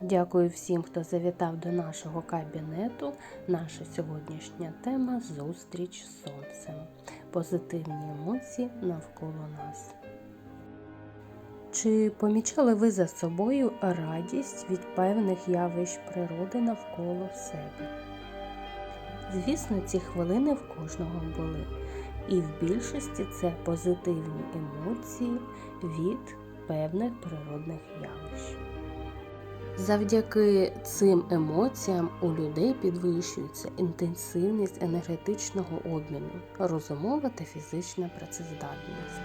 Дякую всім, хто завітав до нашого кабінету. Наша сьогоднішня тема зустріч з сонцем. Позитивні емоції навколо нас. Чи помічали ви за собою радість від певних явищ природи навколо себе? Звісно, ці хвилини в кожного були, і в більшості це позитивні емоції від певних природних явищ. Завдяки цим емоціям у людей підвищується інтенсивність енергетичного обміну, розумова та фізична працездатність.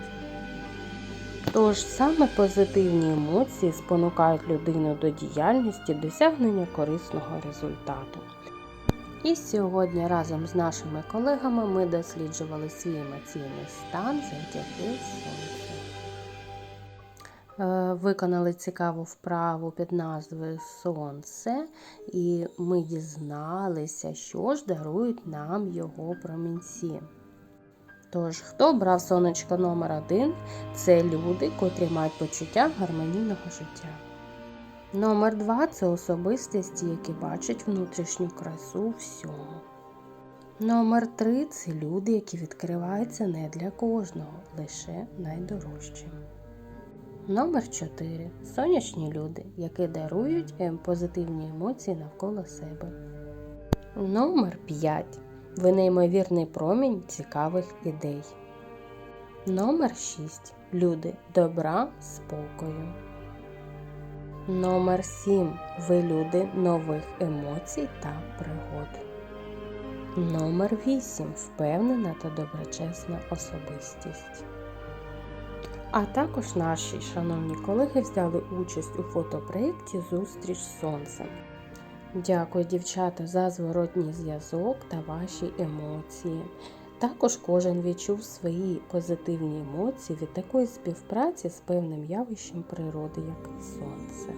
Тож саме позитивні емоції спонукають людину до діяльності досягнення корисного результату. І сьогодні разом з нашими колегами ми досліджували свій емоційний стан завдяки сонцю. Е, Виконали цікаву вправу під назвою Сонце, і ми дізналися, що ж дарують нам його промінці. Тож, хто брав сонечко номер один, це люди, котрі мають почуття гармонійного життя. Номер два це особистості, які бачать внутрішню красу всьому. Номер три це люди, які відкриваються не для кожного, лише найдорожчим. Номер 4. Сонячні люди, які дарують ем, позитивні емоції навколо себе. Номер 5. Ви неймовірний промінь цікавих ідей. Номер 6. Люди добра, спокою. Номер 7. Ви люди нових емоцій та пригод. Номер 8. Впевнена та доброчесна особистість. А також наші шановні колеги взяли участь у фотопроєкті Зустріч з сонцем. Дякую, дівчата, за зворотній зв'язок та ваші емоції. Також кожен відчув свої позитивні емоції від такої співпраці з певним явищем природи, як сонце.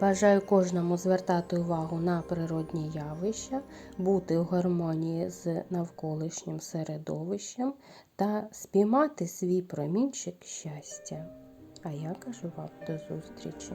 Бажаю кожному звертати увагу на природні явища, бути у гармонії з навколишнім середовищем та спіймати свій промінчик щастя. А я кажу вам до зустрічі!